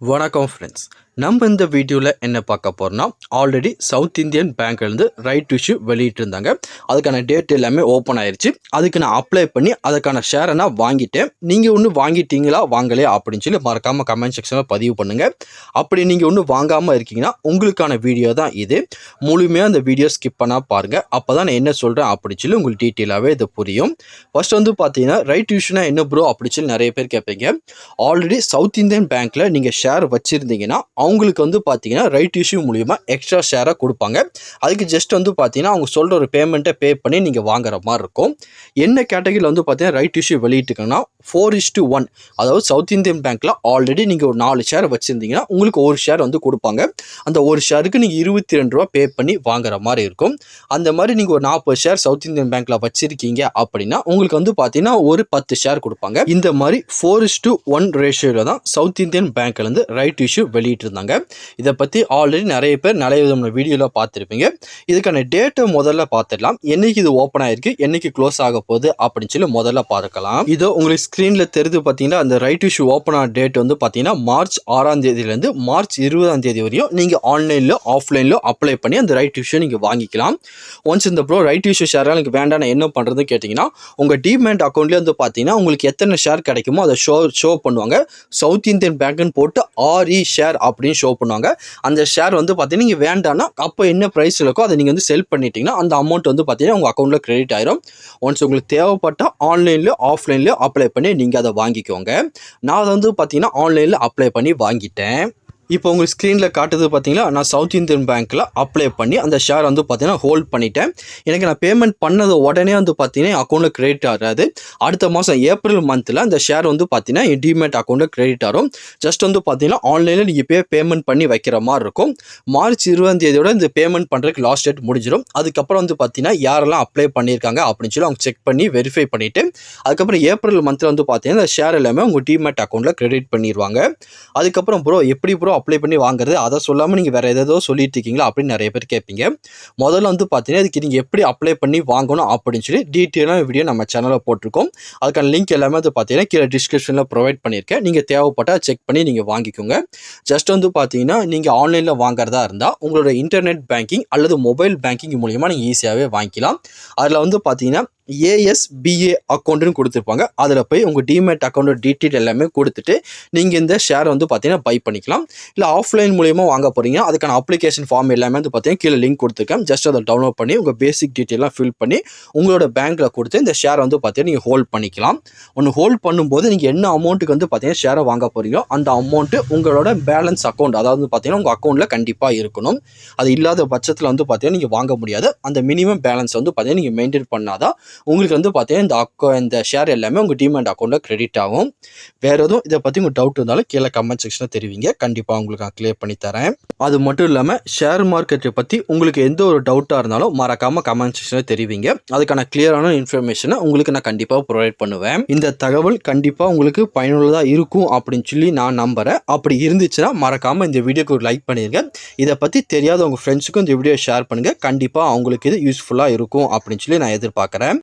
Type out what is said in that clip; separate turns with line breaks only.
வணக்கம் ஃப்ரெண்ட்ஸ் நம்ம இந்த வீடியோவில் என்ன பார்க்க போகிறோம்னா ஆல்ரெடி சவுத் இந்தியன் பேங்க்லேருந்து ரைட் இஷ்யூ வெளியிட்டிருந்தாங்க. அதுக்கான டேட் எல்லாமே ஓப்பன் ஆயிடுச்சு அதுக்கு நான் அப்ளை பண்ணி அதுக்கான ஷேரை நான் வாங்கிட்டேன். நீங்கள் ஒன்று வாங்கிட்டீங்களா வாங்கலையா அப்படின்னு சொல்லி மறக்காமல் கமெண்ட் செக்ஷனில் பதிவு பண்ணுங்கள் அப்படி நீங்கள் ஒன்று வாங்காமல் இருக்கீங்கன்னா உங்களுக்கான வீடியோ தான் இது. முழுமையாக அந்த வீடியோ ஸ்கிப் பண்ணால் பாருங்கள் அப்போ தான் நான் என்ன சொல்கிறேன் அப்படின்னு சொல்லி உங்களுக்கு டீட்டெயிலாகவே இது புரியும். ஃபர்ஸ்ட் வந்து பார்த்தீங்கன்னா ரைட் இஷ்யூனா என்ன ப்ரோ அப்படின்னு சொல்லி நிறைய பேர் கேட்பீங்க. ஆல்ரெடி சவுத் இந்தியன் பேங்க்கில் நீங்கள் ஷேர் வச்சுருந்தீங்கன்னா அவங்களுக்கு வந்து பார்த்தீங்கன்னா ரைட் இஷ்யூ மூலிமா எக்ஸ்ட்ரா ஷேராக கொடுப்பாங்க. அதுக்கு ஜஸ்ட் வந்து பார்த்தீங்கன்னா அவங்க சொல்கிற ஒரு பேமெண்ட்டை பே பண்ணி நீங்கள் வாங்குற மாதிரி இருக்கும். என்ன கேட்டகரியில் வந்து பார்த்தீங்கன்னா ரைட் இஷ்யூ வெளியிட்டுக்கோங்கன்னா ஃபோர் இஸ் டு ஒன் அதாவது சவுத் இந்தியன் பேங்க்கில் ஆல்ரெடி நீங்கள் ஒரு நாலு ஷேர் வச்சுருந்தீங்கன்னா உங்களுக்கு ஒரு ஷேர் வந்து கொடுப்பாங்க. அந்த ஒரு ஷேருக்கு நீங்கள் இருபத்தி ரெண்டு ரூபா பே பண்ணி வாங்குற மாதிரி இருக்கும். அந்த மாதிரி நீங்கள் ஒரு நாற்பது ஷேர் சவுத் இந்தியன் பேங்க்கில் வச்சுருக்கீங்க அப்படின்னா உங்களுக்கு வந்து பார்த்தீங்கன்னா ஒரு பத்து ஷேர் கொடுப்பாங்க. இந்த மாதிரி ஃபோர் இஸ் டு ஒன் ரேஷியோவில் தான் சவுத் இந்தியன் பேங்க்லேருந்து ரைட் இஷ்யூ வெளியிட்டிருந்தாங்க. இதை பற்றி ஆல்ரெடி நிறைய பேர் நிறைய விதமான வீடியோவில் பார்த்துருப்பீங்க. இதுக்கான டேட்டை முதல்ல பார்த்துடலாம். என்னைக்கு இது ஓப்பன் ஆயிருக்கு? என்னைக்கு க்ளோஸ் ஆக போகுது? அப்படின்னு சொல்லி முதல்ல பார்க்கலாம். இதோ உங்களுக்கு ஸ்க்ரீனில் தெரிஞ்சு பார்த்தீங்கன்னா அந்த ரைட் இஷ்யூ ஓப்பன் ஆன டேட் வந்து பார்த்தீங்கன்னா மார்ச் ஆறாம் தேதியிலேருந்து மார்ச் இருபதாம் தேதி வரையும் நீங்கள் ஆன்லைனில் ஆஃப்லைனில் அப்ளை பண்ணி அந்த ரைட் இஷ்யூ நீங்கள் வாங்கிக்கலாம். ஒன்ஸ் இந்த ப்ரோ ரைட் இஷ்யூ ஷேர் எனக்கு வேண்டாம் நான் என்ன பண்ணுறதுன்னு கேட்டிங்கன்னா உங்கள் டிமேட் அக்கௌண்ட்லேயே வந்து பார்த்தீங்கன்னா உங்களுக்கு எத்தனை ஷேர் கிடைக்குமோ அதை ஷோ ஷோ பண்ணுவாங்க. சவுத் இந்தியன் பேங்க்னு போட்டு ஆரி ஷேர் அப்படின்னு ஷோ பண்ணுவாங்க. அந்த ஷேர் வந்து பார்த்தீங்கன்னா நீங்கள் வேண்டாம்னா அப்போ என்ன ப்ரைஸ் இருக்கோ அதை நீங்கள் வந்து செல் பண்ணிட்டீங்கன்னா அந்த அமௌண்ட் வந்து பார்த்தீங்கன்னா உங்கள் அக்கௌண்ட்டில் கிரெடிட் ஆயிரும். ஒன்ஸ் உங்களுக்கு தேவைப்பட்டால் ஆன்லைன்லேயோ ஆஃப்லைன்லேயோ அப்ளை பண்ணி நீங்கள் அதை வாங்கிக்கோங்க. நான் அதை வந்து பார்த்தீங்கன்னா ஆன்லைனில் அப்ளை பண்ணி வாங்கிட்டேன். இப்போ உங்கள் ஸ்க்ரீனில் காட்டுது பார்த்தீங்களா நான் சவுத் இந்தியன் பேங்க்கில் அப்ளை பண்ணி அந்த ஷேர் வந்து பார்த்தீங்கன்னா ஹோல்ட் பண்ணிட்டேன். எனக்கு நான் பேமெண்ட் பண்ணது உடனே வந்து பார்த்தீங்கன்னா அக்கௌண்ட்டில் கிரெடிட் ஆகாது. அடுத்த மாதம் ஏப்ரல் மந்தில் அந்த ஷேர் வந்து பார்த்தீங்கன்னா என் டிமேட் அக்கௌண்ட்டில் கிரெடிட் ஆகும். ஜஸ்ட் வந்து பார்த்தீங்கன்னா ஆன்லைனில் நீங்கள் பே பேமெண்ட் பண்ணி வைக்கிற மாதிரி இருக்கும். மார்ச் இருபதாம் தேதியோட இந்த பேமெண்ட் பண்ணுறதுக்கு லாஸ்ட் டேட் முடிஞ்சிடும். அதுக்கப்புறம் வந்து பார்த்தீங்கன்னா யாரெல்லாம் அப்ளை பண்ணியிருக்காங்க அப்படின்னு சொல்லி அவங்க செக் பண்ணி வெரிஃபை பண்ணிவிட்டு அதுக்கப்புறம் ஏப்ரல் மந்தில் வந்து பார்த்தீங்கன்னா அந்த ஷேர் எல்லாமே உங்கள் டிமேட் அக்கௌண்ட்டில் கிரெடிட் பண்ணிடுவாங்க அதுக்கப்புறம் ப்ரோ எப்படி ப்ரோ அப்ளை பண்ணி வாங்குறது அதை சொல்லாமல் நீங்கள் வேறு ஏதோ சொல்லிட்டு இருக்கீங்களா அப்படின்னு நிறைய பேர் கேட்பீங்க. முதல்ல வந்து பார்த்தீங்கன்னா இதுக்கு நீங்கள் எப்படி அப்ளை பண்ணி வாங்கணும் அப்படின்னு சொல்லி டீட்டெயிலாக வீடியோ நம்ம சேனலில் போட்டிருக்கோம். அதுக்கான லிங்க் எல்லாமே வந்து பார்த்தீங்கன்னா கீழே டிஸ்கிரிப்ஷனில் ப்ரொவைட் பண்ணியிருக்கேன். நீங்கள் தேவைப்பட்டால் செக் பண்ணி நீங்கள் வாங்கிக்கோங்க. ஜஸ்ட் வந்து பார்த்தீங்கன்னா நீங்கள் ஆன்லைனில் வாங்குறதா இருந்தால் உங்களோட இன்டர்நெட் பேங்கிங் அல்லது மொபைல் பேங்கிங் மூலிமா நீங்கள் ஈஸியாகவே வாங்கிக்கலாம். அதில் வந்து பார்த்தீங்கன்னா ஏஎஸ்பிஏ அக்கௌண்ட்டுன்னு கொடுத்துருப்பாங்க. அதில் போய் உங்கள் டிமேட் அக்கௌண்ட்டோட டீட்டெயில் எல்லாமே கொடுத்துட்டு நீங்கள் இந்த ஷேர் வந்து பார்த்தீங்கன்னா பை பண்ணிக்கலாம். இல்லை ஆஃப்லைன் மூலியமாக வாங்க போகிறீங்க அதுக்கான அப்ளிகேஷன் ஃபார்ம் எல்லாமே வந்து பார்த்தீங்கன்னா கீழே லிங்க் கொடுத்துருக்கேன். ஜஸ்ட் அதை டவுன்லோட் பண்ணி உங்கள் பேசிக் டீட்டெயிலாம் ஃபில் பண்ணி உங்களோட பேங்க்கில் கொடுத்து இந்த ஷேர் வந்து பார்த்தீங்கன்னா நீங்கள் ஹோல்ட் பண்ணிக்கலாம். ஒன்று ஹோல்ட் பண்ணும்போது நீங்கள் என்ன அமௌண்ட்டுக்கு வந்து பார்த்தீங்கன்னா ஷேரை வாங்க போகிறீங்களோ அந்த அமௌண்ட்டு உங்களோட பேலன்ஸ் அக்கௌண்ட் அதாவது வந்து பார்த்தீங்கன்னா உங்கள் அக்கௌண்ட்டில் கண்டிப்பாக இருக்கணும். அது இல்லாத பட்சத்தில் வந்து பார்த்தீங்கன்னா நீங்கள் வாங்க முடியாது. அந்த மினிமம் பேலன்ஸ் வந்து பார்த்தீங்கன்னா நீங்கள் மெயின்டைன் பண்ணாதான் உங்களுக்கு வந்து பார்த்தீங்கன்னா இந்த அக்கௌ இந்த ஷேர் எல்லாமே உங்கள் டிமெண்ட் அக்கௌண்ட்டில் கிரெடிட் ஆகும். வேறு எதுவும் இதை பற்றி உங்கள் டவுட் இருந்தாலும் கீழே கமெண்ட் செக்ஷனில் தெரிவிங்க. கண்டிப்பாக உங்களுக்கு நான் கிளியர் பண்ணி தரேன். அது மட்டும் இல்லாமல் ஷேர் மார்க்கெட்டை பற்றி உங்களுக்கு எந்த ஒரு டவுட்டாக இருந்தாலும் மறக்காமல் கமெண்ட் செக்ஷனில் தெரிவிங்க. அதுக்கான கிளியரான இன்ஃபர்மேஷனை உங்களுக்கு நான் கண்டிப்பாக ப்ரொவைட் பண்ணுவேன். இந்த தகவல் கண்டிப்பாக உங்களுக்கு பயனுள்ளதாக இருக்கும் அப்படின்னு சொல்லி நான் நம்புகிறேன் அப்படி இருந்துச்சுன்னா மறக்காமல் இந்த வீடியோக்கு ஒரு லைக் பண்ணிடுங்க இதை பற்றி தெரியாத உங்கள் ஃப்ரெண்ட்ஸுக்கும் இந்த வீடியோ ஷேர் பண்ணுங்கள் கண்டிப்பாக அவங்களுக்கு இது யூஸ்ஃபுல்லாக இருக்கும் அப்படின்னு சொல்லி நான் எதிர்பார்க்குறேன்.